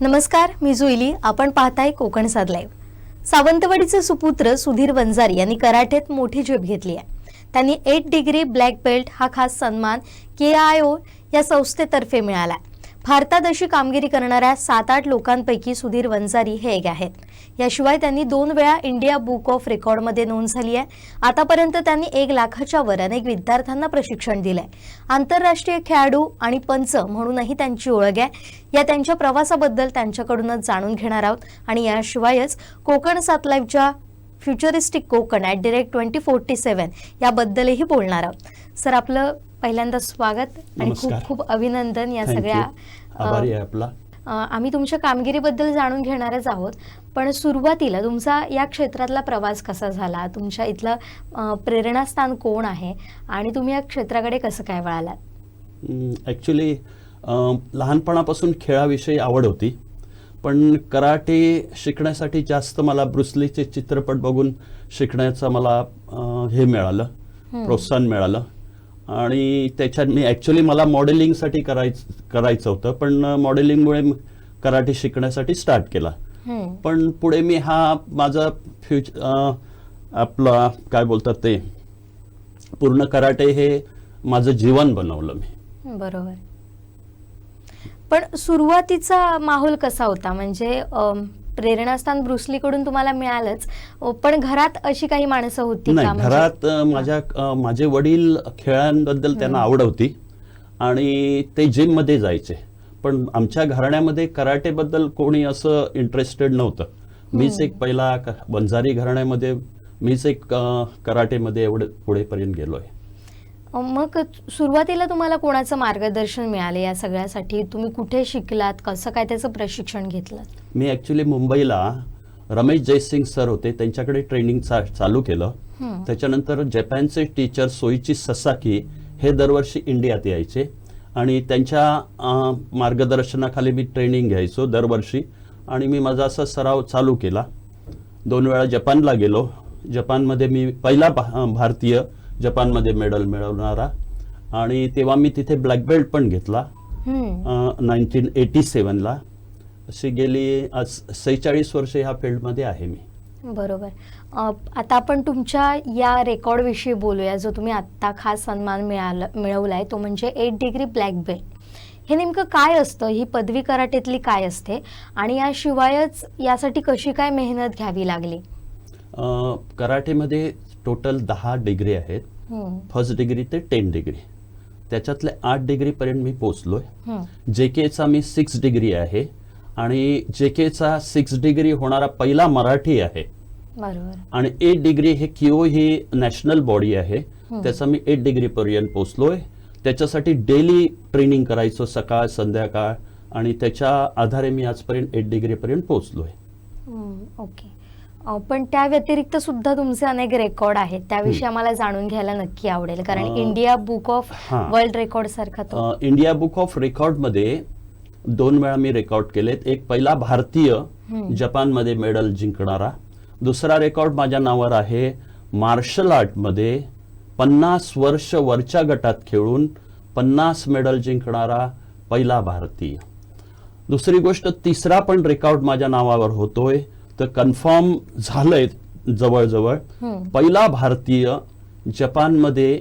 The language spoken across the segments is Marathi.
नमस्कार मी जुईली. आपण पाहताय कोकण साद लाईव्ह सावंतवाडीचे सुपुत्र सुधीर वंजारी यांनी कराटेत मोठी झेप घेतली आहे. त्यांनी एट डिग्री ब्लॅक बेल्ट हा खास सन्मान के आय ओ या संस्थेतर्फे मिळाला भारतात अशी कामगिरी करणाऱ्या सात आठ लोकांपैकी सुधीर वंजारी हे एक आहेत. याशिवाय त्यांनी दोन वेळा इंडिया बुक ऑफ रेकॉर्डमध्ये नोंद झाली आहे. आतापर्यंत त्यांनी एक लाखाच्या वर अनेक विद्यार्थ्यांना प्रशिक्षण दिलंय. आंतरराष्ट्रीय खेळाडू आणि पंच म्हणूनही त्यांची ओळख आहे. या त्यांच्या प्रवासाबद्दल त्यांच्याकडूनच जाणून घेणार आहोत आणि याशिवायच कोकण सात लाईव्हच्या futuristic Konkan at direct twenty forty seven याबद्दलही बोलणार आहोत. सर आपलं पहिल्यांदा स्वागत आणि खूप नमस्कार. खूप अभिनंदन या Thank you. सगळ्या आभारी अ, आहे आपला. अ, आम्ही तुमच्या कामगिरीबद्दल जाणून घेणारच आहोत पण सुरुवातीला तुमचा या क्षेत्रातला प्रवास कसा झाला? तुमच्या इथलं अ, प्रेरणास्थान कोण आहे? आणि तुम्ही या क्षेत्राकडे कसं काय वळालात? ॲक्च्युली लहानपणापासून खेळाविषयी आवड होती पण कराटे शिकण्यासाठी जास्त मला ब्रुसलीचे चित्रपट बघून शिकण्याचं मला अ, हे मिळालं प्रोत्साहन मिळालं. आणि त्याच्यात मी ॲक्च्युली मला मॉडेलिंगसाठी करायचं करायचं होतं पण मॉडेलिंगमुळे कराटे शिकण्यासाठी स्टार्ट केला. पण पुढे मी हा माझा फ्युच आपला काय बोलतात ते पूर्ण कराटे हे माझं जीवन बनवलं मी. बरोबर. पण सुरुवातीचा माहोल कसा होता? म्हणजे प्रेरणास्थान ब्रुसलीकडून तुम्हाला मिळालंच. पण घरात अशी काही माणसं होती का? नाही म्हणजे- घरात माझ्या माझे वडील खेळांबद्दल त्यांना आवड होती आणि ते जिममध्ये जायचे. पण आमच्या घराण्यामध्ये कराटेबद्दल कोणी असं इंटरेस्टेड नव्हतं. मीच एक पहिला वंजारी घराण्यामध्ये मीच एक कराटेमध्ये एवढं पुढेपर्यंत गेलोय. अ, मग सुरुवातीला तुम्हाला कोणाचं मार्गदर्शन मिळाले या सगळ्यासाठी? तुम्ही कुठे शिकलात? कसं काय त्याचं प्रशिक्षण घेतलं मी ॲक्च्युली मुंबईला रमेश जयसिंग सर होते. त्यांच्याकडे ट्रेनिंग चालू केलं. त्याच्यानंतर जपानचे टीचर सोईची ससाकी हे दरवर्षी इंडियात यायचे. आणि त्यांच्या मार्गदर्शनाखाली मी ट्रेनिंग घ्यायचो दरवर्षी. आणि मी माझा असा सराव चालू केला. दोन वेळा जपानला गेलो. जपानमध्ये मी पहिला भारतीय जपानमध्ये मेडल मिळवणारा. आणि तेव्हा मी तिथे ब्लॅक बेल्ट पण घेतला. नाईन्टीन एटी सेवनला अशी गेली आज सेहेचाळीस वर्ष ह्या फील्डमध्ये आहे मी. बरोबर. आता आपण तुमच्या या रेकॉर्ड विषयी बोलूया जो तुम्ही आत्ता खास सन्मान मिळाला मिळवलाय तो म्हणजे एट डिग्री ब्लॅक बेल्ट. हे नेमकं काय असतं? ही पदवी कराटेतली काय असते? आणि याशिवायच यासाठी कशी काय मेहनत घ्यावी लागली? कराटेमध्ये टोटल दहा डिग्री आहेत. हम्म, फर्स्ट डिग्री ते टेन डिग्री. त्याच्यातले आठ डिग्रीपर्यंत मी पोचलोय जे केचा मी सिक्स डिग्री आहे आणि जे केचा सिक्स डिग्री होणारा पहिला मराठी आहे. आणि एट डिग्री हे किओ ही नॅशनल बॉडी आहे. त्याचा मी एट डिग्री पर्यंत पोचलोय त्याच्यासाठी डेली ट्रेनिंग करायचो सकाळ संध्याकाळ आणि त्याच्या आधारे मी आजपर्यंत एट डिग्री पर्यंत पोचलोय हम्म, ओके. पण त्या व्यतिरिक्त सुद्धा तुमचे अनेक रेकॉर्ड आहेत. त्याविषयी आम्हाला जाणून घ्यायला नक्की आवडेल. कारण India book of. World record सारखा तो. इंडिया बुक ऑफ रेकॉर्डमध्ये दोन वेळा मी रेकॉर्ड केलेत. एक पहिला भारतीय. जपानमध्ये मेडल जिंकणारा. दुसरा रेकॉर्ड माझ्या नावावर आहे. मार्शल आर्टमध्ये पन्नास वर्ष वरच्या गटात खेळून पन्नास मेडल जिंकणारा पहिला भारतीय. दुसरी गोष्ट तिसरा पण रेकॉर्ड माझ्या नावावर होतोय. तर कन्फर्म झालंय जवळजवळ. पहिला भारतीय जपानमध्ये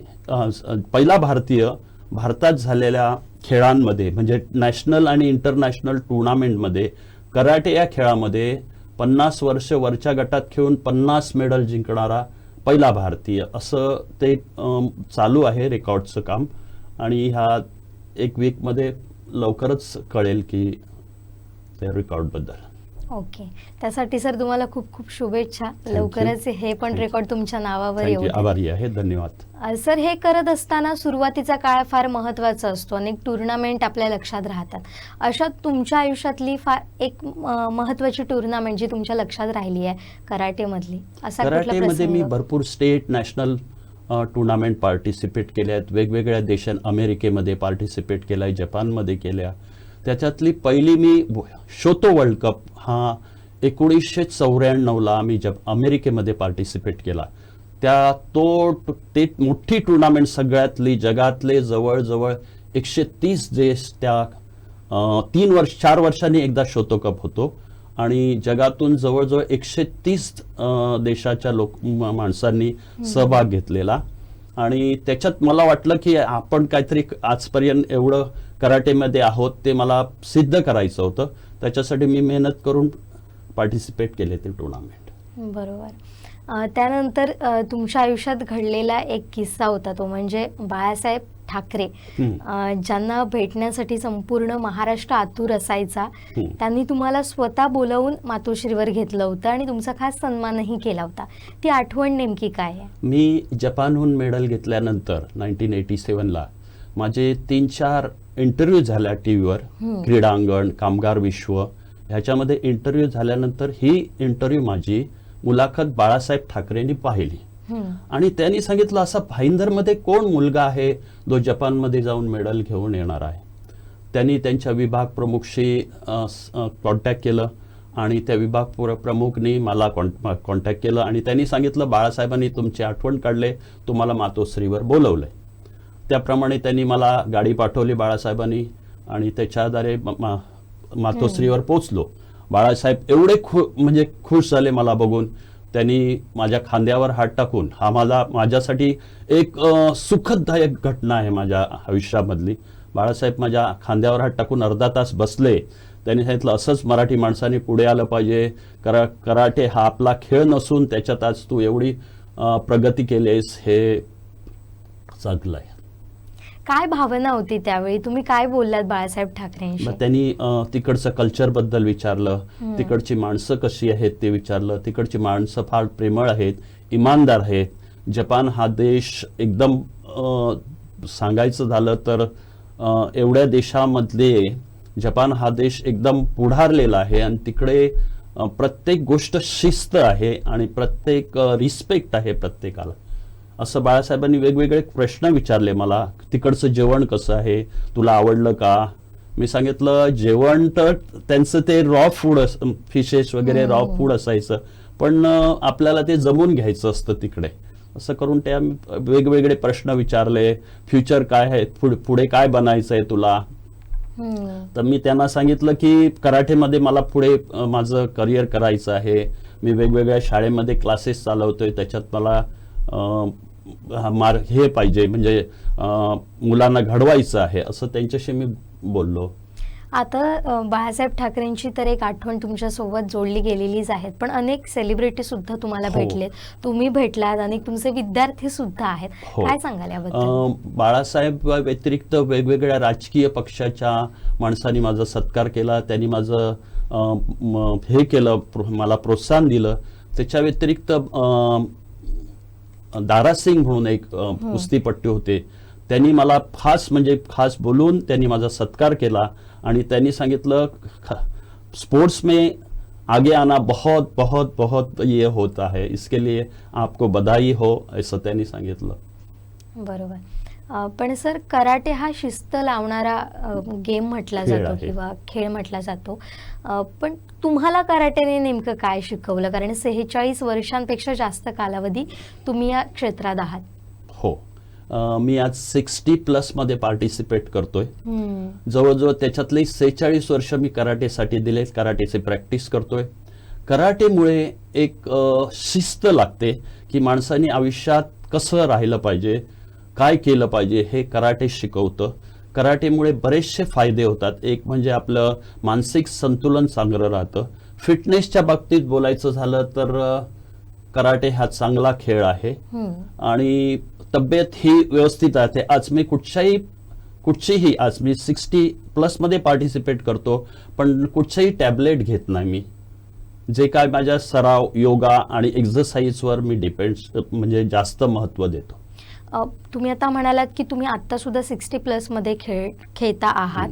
पहिला भारतीय भारतात झालेल्या खेळांमध्ये म्हणजे नॅशनल आणि इंटरनॅशनल टुर्नामेंटमध्ये कराटे या खेळामध्ये पन्नास वर्ष वरच्या गटात खेळून पन्नास मेडल जिंकणारा पहिला भारतीय. असं ते चालू आहे रेकॉर्डचं काम. आणि ह्या एक वीकमध्ये लवकरच कळेल की त्या रेकॉर्डबद्दल ओके. त्यासाठी सर तुम्हाला खूप खूप शुभेच्छा. लवकरच हे पण. रेकॉर्ड तुमच्या नावावर येऊ. आभारी आहे. धन्यवाद. सर हे करत असताना सुरुवातीचा काळ फार महत्त्वाचा असतो. अनेक टुर्नामेंट आपल्या लक्षात राहतात. अशा तुमच्या आयुष्यातली फार एक महत्वाची टुर्नामेंट जी तुमच्या लक्षात राहिली आहे कराटेमधली असा कराटेमध्ये मी भरपूर स्टेट नॅशनल टुर्नामेंट पार्टिसिपेट केल्या आहेत वेगवेगळ्या देशां अमेरिकेमध्ये पार्टिसिपेट केलाय जपानमध्ये केल्या. त्याच्यातली पहिली मी शोतो वर्ल्ड कप हा एकोणीसशे चौऱ्याण्णवला आम्ही जप अमेरिकेमध्ये पार्टिसिपेट केला. त्या तो ते मोठी टुर्नामेंट सगळ्यातली जगातले जवळजवळ एकशे तीस देश त्या तीन वर्ष चार वर्षांनी एकदा शोतो कप होतो. आणि जगातून जवळजवळ एकशे तीस देशाच्या लोक म- माणसांनी सहभाग घेतलेला. आणि त्याच्यात मला वाटलं की आपण काहीतरी आजपर्यंत एवढं कराटेमध्ये आहोत ते मला सिद्ध करायचं होतं. त्याच्यासाठी मी मेहनत करून पार्टिसिपेट केले ते टुर्नामेंट बरोबर. त्यानंतर तुमच्या आयुष्यात घडलेला एक किस्सा होता तो म्हणजे बाळासाहेब ठाकरे. ज्यांना भेटण्यासाठी संपूर्ण महाराष्ट्र आतुर असायचा. त्यांनी तुम्हाला स्वतः बोलवून मातोश्रीवर घेतलं होतं आणि तुमचा खास सन्मानही केला होता. ती आठवण नेमकी काय आहे? मी जपानहून मेडल घेतल्यानंतर नाईन्टीन एटी सेवनला माझे तीन चार इंटरव्ह्यू झाल्या टी व्हीवर हम्म. क्रीडांगण कामगार विश्व ह्याच्यामध्ये इंटरव्ह्यू झाल्यानंतर ही इंटरव्ह्यू माझी मुलाखत बाळासाहेब ठाकरेंनी पाहिली हम्म. आणि त्यांनी सांगितलं असा भाईंदरमध्ये कोण मुलगा आहे जो जपानमध्ये जाऊन मेडल घेऊन येणार आहे त्यांनी त्यांच्या विभाग प्रमुखशी कॉन्टॅक्ट केलं आणि त्या विभाग प्र- प्रमुखनी मला कॉन्टॅक्ट केलं आणि त्यांनी सांगितलं बाळासाहेबांनी तुमची आठवण काढले तुम्हाला मातोश्रीवर बोलवलंय त्याप्रमाणे त्यांनी मला गाडी पाठवली बाळासाहेबांनी आणि त्याच्याद्वारे मा- मातोश्रीवर पोचलो बाळासाहेब एवढे खु म्हणजे खुश झाले मला बघून. त्यांनी माझ्या खांद्यावर हात टाकून हा मला माझ्यासाठी एक सुखददायक घटना आहे माझ्या आयुष्यामधली. बाळासाहेब माझ्या खांद्यावर हात टाकून अर्धा तास बसले. त्यांनी सांगितलं असंच मराठी माणसाने पुढे आलं पाहिजे. करा कराटे हा आपला खेळ नसून त्याच्यात आज तू एवढी प्रगती प्रगती केलीस हे चांगलं आहे. काय भावना होती त्यावेळी? तुम्ही काय बोललात बाळासाहेब ठाकरेंशी? मग त्यांनी तिकडचं कल्चरबद्दल विचारलं. तिकडची माणसं कशी आहेत ते विचारलं. तिकडची माणसं फार प्रेमळ आहेत इमानदार आहेत. जपान हा देश एकदम सांगायचं झालं तर एवढ्या देशामधले जपान हा देश एकदम पुढारलेला आहे आणि तिकडे प्रत्येक गोष्ट शिस्त आहे आणि प्रत्येक रिस्पेक्ट आहे प्रत्येकाला. असं बाळासाहेबांनी वेगवेगळे प्रश्न विचारले मला. तिकडचं जेवण कसं आहे? तुला आवडलं का? मी सांगितलं जेवण तर त्यांचं ते रॉ फूड फिशेस वगैरे रॉ फूड असायचं. पण आपल्याला ते जमून घ्यायचं असतं तिकडे. असं करून त्या वेगवेगळे प्रश्न विचारले. फ्युचर काय आहे पुढ- काय बनायचं आहे तुला. तर मी त्यांना सांगितलं की कराटेमध्ये मला पुढे माझं करिअर करायचं आहे. मी वेगवेगळ्या शाळेमध्ये क्लासेस चालवतोय. त्याच्यात मला हा मार्ग हे पाहिजे. म्हणजे मुलांना घडवायचं आहे असं त्यांच्याशी मी बोललो. आता बाळासाहेब ठाकरेंची तर एक आठवण तुमच्यासोबत जोडली गेलेलीच आहेत. पण अनेक सेलिब्रिटी सुद्धा तुम्हाला हो. भेटलेत. तुम्ही भेटलात अनेक तुमचे विद्यार्थी सुद्धा आहेत. हो. काय सांगाल याबद्दल? बाळासाहेब व्यतिरिक्त वेगवेगळ्या राजकीय पक्षाच्या माणसांनी माझा सत्कार केला. त्यांनी माझं हे केलं मला प्रोत्साहन दिलं. त्याच्या व्यतिरिक्त दारा सिंग म्हणून एक अ, कुस्तीपट्टू होते. त्यांनी मला खास म्हणजे खास बोलून त्यांनी माझा सत्कार केला आणि त्यांनी सांगितलं स्पोर्ट्स में आगे आना बहुत बहुत बहुत ये होता है. इसके लिए आपको बधाई हो असं त्यांनी सांगितलं. बरोबर. पण सर कराटे हा शिस्त लावणारा गेम म्हटला जातो. किंवा खेळ म्हटला जातो. पण तुम्हाला कराटेने नेमकं काय शिकवलं? कारण सेहेचाळीस वर्षांपेक्षा जास्त कालावधी तुम्ही या क्षेत्रात आहात. हो. मी आज सिक्स्टी प्लसमध्ये पार्टिसिपेट करतोय. जवळजवळ त्याच्यातले सेहेचाळीस वर्ष मी कराटेसाठी दिले कराटेचे प्रॅक्टिस करतोय. कराटेमुळे एक शिस्त लागते की माणसाने आयुष्यात कसं राहिलं पाहिजे काय केलं पाहिजे हे कराटे शिकवतं. कराटेमुळे बरेचसे फायदे होतात. एक म्हणजे आपलं मानसिक संतुलन चांगलं राहतं. फिटनेसच्या बाबतीत बोलायचं झालं तर कराटे हा चांगला खेळ आहे. आणि तब्येत ही व्यवस्थित राहते. आज मी कुठच्याही कुठचीही आज मी सिक्स्टी प्लसमध्ये पार्टिसिपेट करतो पण कुठचंही टॅबलेट घेत नाही मी. जे काय माझ्या सराव योगा आणि एक्झरसाईजवर मी डिपेंड म्हणजे जास्त महत्त्व देतो. तुम्ही आता म्हणालात की तुम्ही आत्ता सुद्धा सिक्स्टी प्लसमध्ये खेळ खेळता आहात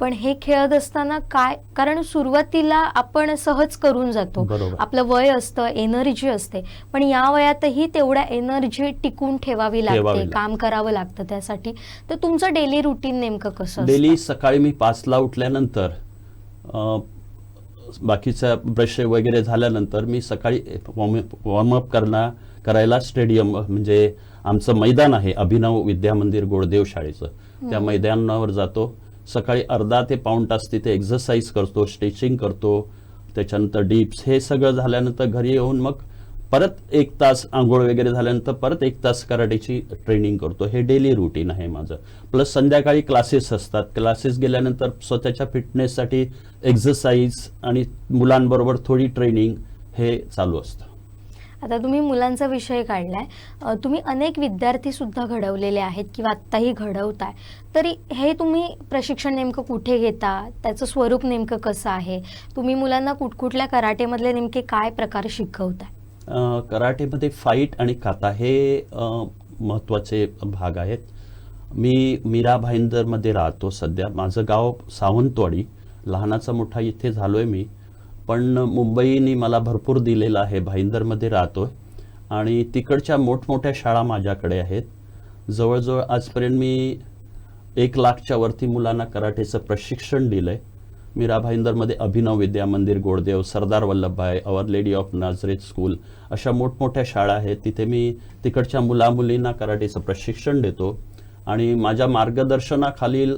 पण हे खेळत असताना काय कारण सुरुवातीला आपण सहज करून जातो. आपलं वय असतं एनर्जी असते पण या वयातही तेवढ्या एनर्जी टिकून ठेवावी लागते. काम करावं लागतं त्यासाठी तर तुमचं डेली रुटीन नेमकं कसं? डेली सकाळी मी पाचला उठल्यानंतर बाकीचा ब्रश वगैरे झाल्यानंतर मी सकाळी वॉर्मअप करणार करायला स्टेडियम म्हणजे आमचं मैदान आहे अभिनव विद्यामंदिर गोडदेव शाळेचं. त्या मैदानावर जातो. सकाळी अर्धा ते पाऊण तास तिथे एक्झरसाईज करतो स्ट्रेचिंग करतो. त्याच्यानंतर डिप्स हे सगळं झाल्यानंतर घरी येऊन मग परत एक तास आंघोळ वगैरे झाल्यानंतर परत एक तास कराटेची ट्रेनिंग करतो. हे डेली रुटीन आहे माझं. प्लस संध्याकाळी क्लासेस असतात. क्लासेस गेल्यानंतर स्वतःच्या फिटनेससाठी एक्झरसाईज आणि मुलांबरोबर थोडी ट्रेनिंग हे चालू असतं. आता तुम्ही मुलांचा विषय काढलाय. तुम्ही अनेक विद्यार्थी सुद्धा घडवलेले आहेत किंवा आत्ताही घडवताय. तरी हे तुम्ही प्रशिक्षण नेमकं कुठे घेता? त्याचं स्वरूप नेमकं कसं आहे? तुम्ही मुलांना कुठकुठल्या कराटेमधले नेमके काय प्रकार शिकवताय? कराटेमध्ये फाईट आणि काता हे महत्त्वाचे भाग आहेत. मी मीरा भाईंदरमध्ये राहतो सध्या. माझं गाव सावंतवाडी. लहानाचा मोठा इथे झालो आहे मी. पण मुंबईने मला भरपूर दिलेलं आहे. भाईंदरमध्ये राहतोय. आणि तिकडच्या मोठमोठ्या शाळा माझ्याकडे आहेत. जवळजवळ आजपर्यंत मी एक लाखच्या वरती मुलांना कराटेचं प्रशिक्षण दिलंय. Mira भाईंदरमध्ये Abhinav Vidya Mandir Goddev Sardar Vallabhbhai our lady of Nazareth school अशा मोठमोठ्या शाळा आहेत. तिथे मी तिकडच्या मुलामुलींना कराटेचं प्रशिक्षण देतो. आणि माझ्या मार्गदर्शनाखालील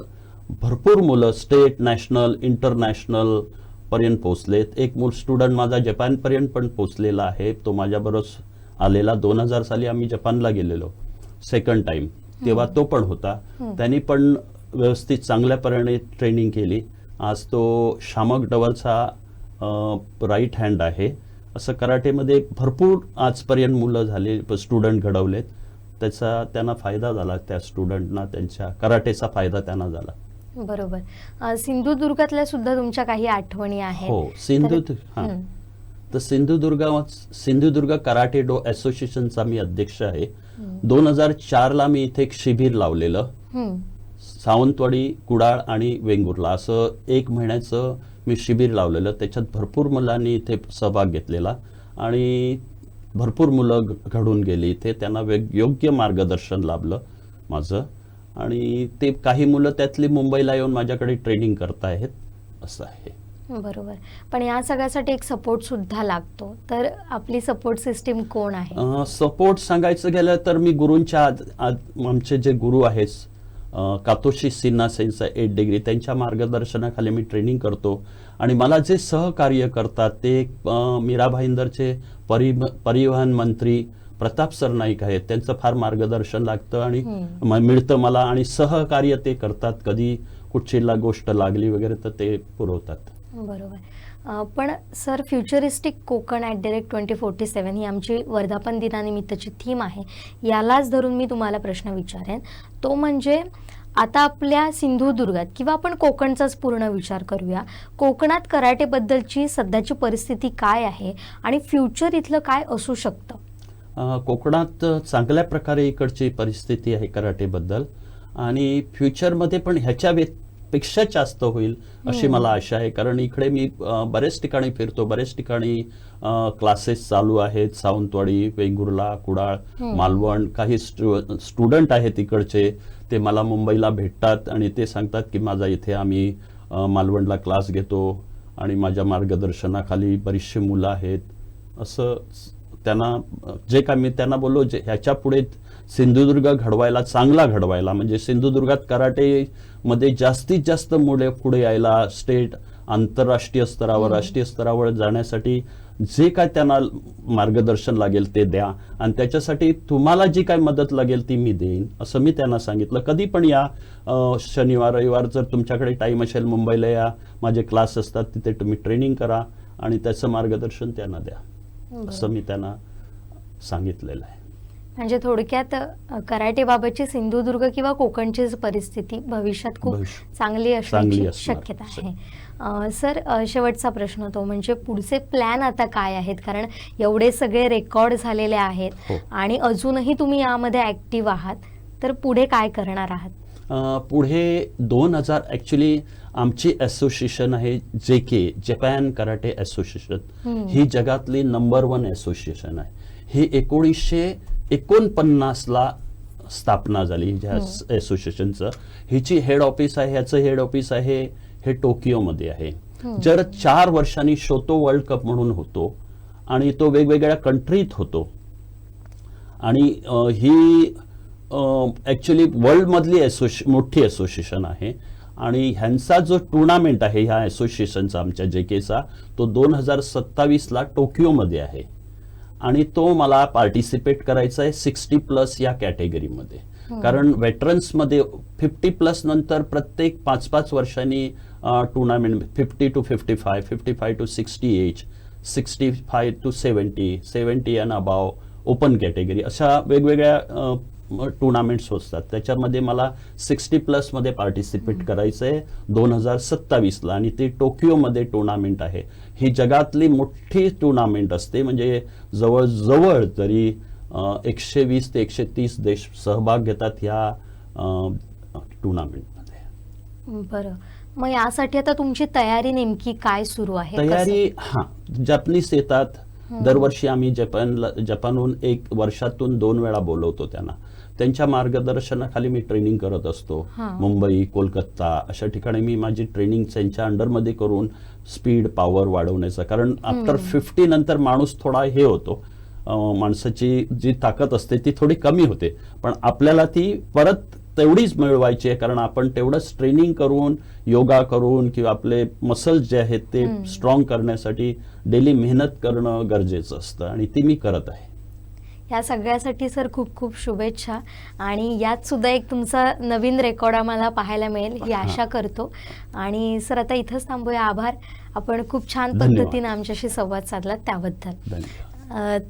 भरपूर मुलं स्टेट नॅशनल इंटरनॅशनल पर्यंत पोहोचलेत. एक मूल स्टुडंट माझा जपानपर्यंत पण पोहोचलेला आहे. तो माझ्याबरोबर आलेला. दोन हजार साली आम्ही जपानला गेलेलो. सेकंड टाइम तेव्हा तो पण होता. त्यांनी पण व्यवस्थित चांगल्यापणे ट्रेनिंग केली. आज तो शामक डवलचा राईट हँड आहे. असं कराटेमध्ये भरपूर आजपर्यंत मुलं झाले स्टुडंट घडवलेत. त्याचा त्यांना फायदा झाला त्या स्टुडंटना त्यांच्या कराटेचा फायदा त्यांना झाला. बरोबर. सिंधुदुर्गातल्या सुद्धा तुमच्या काही आठवणी आहेत. हो सिंधुदुर्ग तर-. तर सिंधुदुर्ग सिंधुदुर्ग कराटे डो असोसिएशनचा मी अध्यक्ष आहे. दोन हजार चारला मी इथे एक शिबिर लावलेलं. सावंतवाडी कुडाळ आणि वेंगुर्ला. असं एक महिन्याचं मी शिबिर लावलेलं. त्याच्यात भरपूर मुलांनी इथे सहभाग घेतलेला. आणि भरपूर मुलं घडून गेली इथे. त्यांना वेग योग्य मार्गदर्शन लाभलं माझं. आणि ते काही मुलं त्यातली मुंबईला येऊन माझ्याकडे ट्रेनिंग करतायत असं आहे. बरोबर. पण या सगळ्यासाठी एक सपोर्ट सुद्धा लागतो. तर आपली सपोर्ट सिस्टीम कोण आहे? सपोर्ट सांगायचं गेलं तर मी गुरूंच्या आमचे जे गुरु आहेत कातोशी सिन्हा सेन्स एट डिग्री त्यांच्या मार्गदर्शनाखाली मी ट्रेनिंग करतो. आणि मला जे सहकार्य करतात ते मीरा भाईंदरचे परि परिवहन मंत्री प्रताप सरनाईक आहेत. त्यांचं फार मार्गदर्शन लागतं आणि मिळतं मला आणि सहकार्य ते करतात. कधी कुठचीला गोष्ट लागली वगैरे तर ते पुरवतात. बरोबर. पण sir futuristic Konkan at the rate twenty forty seven ही आमची वर्धापन दिनानिमित्तची थीम आहे. यालाच धरून मी तुम्हाला प्रश्न विचारेन. तो म्हणजे आता आपल्या सिंधुदुर्गात किंवा आपण कोकणचाच पूर्ण विचार करूया. कोकणात कराटेबद्दलची सध्याची परिस्थिती काय आहे आणि फ्युचर इथलं काय असू शकतं? कोकणात चांगल्या प्रकारे इकडची परिस्थिती आहे कराटेबद्दल. आणि फ्युचरमध्ये पण ह्याच्या पेक्षा जास्त होईल अशी मला आशा आहे. कारण इकडे मी बरेच ठिकाणी फिरतो. बरेच ठिकाणी क्लासेस चालू आहेत. सावंतवाडी वेंगुर्ला कुडाळ हम्म. मालवण काही स्टु स्टुडंट आहेत इकडचे. ते मला मुंबईला भेटतात आणि ते सांगतात की माझा इथे आम्ही मालवणला क्लास घेतो. आणि माझ्या मार्गदर्शनाखाली बरीचशी मुलं आहेत. असं त्यांना जे काय मी त्यांना बोललो जे ह्याच्या पुढे सिंधुदुर्ग घडवायला चांगला घडवायला म्हणजे सिंधुदुर्गात कराटे मध्ये जास्तीत जास्त मुले पुढे यायला स्टेट आंतरराष्ट्रीय स्तरावर राष्ट्रीय स्तरावर जाण्यासाठी जे काय त्यांना मार्गदर्शन लागेल ते द्या. आणि त्याच्यासाठी तुम्हाला जी काय मदत लागेल ती मी देईन असं मी त्यांना सांगितलं. कधी पण या शनिवार रविवार जर तुमच्याकडे टाईम असेल मुंबईला या माझे क्लास असतात तिथे तुम्ही ट्रेनिंग करा आणि त्याचं मार्गदर्शन त्यांना द्या. असं मी त्यांना सांगितलेलं आहे. म्हणजे थोडक्यात अ, कराटेबाबतची सिंधुदुर्ग किंवा कोकणची परिस्थिती भविष्यात खूप चांगली असण्याची. शक्यता आहे. सर. शेवटचा प्रश्न तो म्हणजे पुढचे प्लॅन आता काय आहेत? कारण एवढे सगळे रेकॉर्ड झालेले आहेत हो. आणि अजूनही तुम्ही यामध्ये ऍक्टिव्ह आहात. तर पुढे काय करणार आहात? पुढे दोन हजार ॲक्च्युली आमची असोसिएशन आहे J K Japan karate association. ही जगातली नंबर वन असोसिएशन आहे. ही एकोणीसशे एकोणपन्नासला स्थापना झाली ह्या असोसिएशनचं हिची हेड ऑफिस आहे ह्याचं हेड ऑफिस आहे हे टोकियोमध्ये आहे. जर चार वर्षांनी शोतो वर्ल्ड कप म्हणून होतो आणि तो वेगवेगळ्या कंट्रीत होतो. आणि ही ॲक्च्युली वर्ल्डमधली असोशि मोठी असोसिएशन आहे. आणि ह्यांचा जो टुर्नामेंट आहे ह्या असोसिएशनचा आमच्या जे केचा तो दोन हजार सत्तावीसला टोकियोमध्ये आहे. आणि तो मला पार्टिसिपेट करायचा आहे सिक्स्टी प्लस या कॅटेगरीमध्ये कारण वेटरन्समध्ये फिफ्टी प्लस नंतर प्रत्येक पाच पाच वर्षांनी tournament fifty to fifty five fifty five to sixty age sixty five to seventy seventy and above open category अशा वेगवेगळ्या टुर्नामेंट्स असतात. त्याच्यामध्ये मला सिक्स्टी प्लसमध्ये पार्टिसिपेट करायचं आहे दोन हजार सत्तावीसला आणि ती टोकियोमध्ये टुर्नामेंट आहे. ही जगातली मोठी टुर्नामेंट असते. म्हणजे जवळजवळ तरी एकशे वीस ते एकशे तीस देश सहभाग घेतात ह्या टुर्नामेंटमध्ये बरं. मग यासाठी आता तुमची तयारी नेमकी काय सुरू आहे? तयारी हा जपनीस येतात. दरवर्षी आम्ही जपानला जपानहून एक वर्षातून दोन वेळा बोलवतो त्यांना. त्यांच्या मार्गदर्शनाखाली मी ट्रेनिंग करत असतो. मुंबई कोलकाता अशा ठिकाणी मी माझी ट्रेनिंग त्यांच्या अंडरमध्ये करून स्पीड पॉवर वाढवण्याचा. कारण आफ्टर फिफ्टी नंतर माणूस थोडा हे होतो. माणसाची जी ताकद असते ती थोडी कमी होते. पण आपल्याला ती परत तेवढीच मिळवायची आहे. कारण आपण तेवढंच ट्रेनिंग करून योगा करून किंवा आपले मसल्स जे आहेत ते स्ट्रॉंग करण्यासाठी डेली मेहनत करणं गरजेचं असतं. आणि ती मी करत आहे. या सगळ्यासाठी सर खूप खूप शुभेच्छा. आणि यात सुद्धा एक तुमचा नवीन रेकॉर्ड आम्हाला पाहायला मिळेल ही आशा करतो. आणि सर आता इथंच थांबूया. आभार. आपण खूप छान. पद्धतीने आमच्याशी संवाद साधला त्याबद्दल.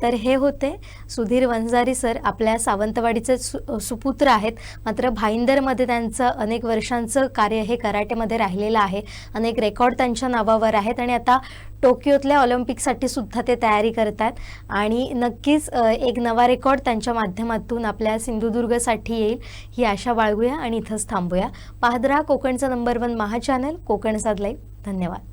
तर हे होते. सुधीर वंजारी सर आपल्या सावंतवाडीचे सु सुपुत्र आहेत. मात्र भाईंदरमध्ये त्यांचं अनेक वर्षांचं कार्य हे कराटेमध्ये राहिलेलं आहे. अनेक रेकॉर्ड त्यांच्या नावावर आहेत आणि आता टोकियोतल्या ऑलिम्पिकसाठी सुद्धा ते तयारी करतात. आणि नक्कीच एक नवा रेकॉर्ड त्यांच्या माध्यमातून आपल्या सिंधुदुर्गसाठी येईल ही आशा बाळगूया आणि इथंच थांबूया. पाहदरा कोकणचं नंबर वन महा चॅनल कोकण साधलाई धन्यवाद.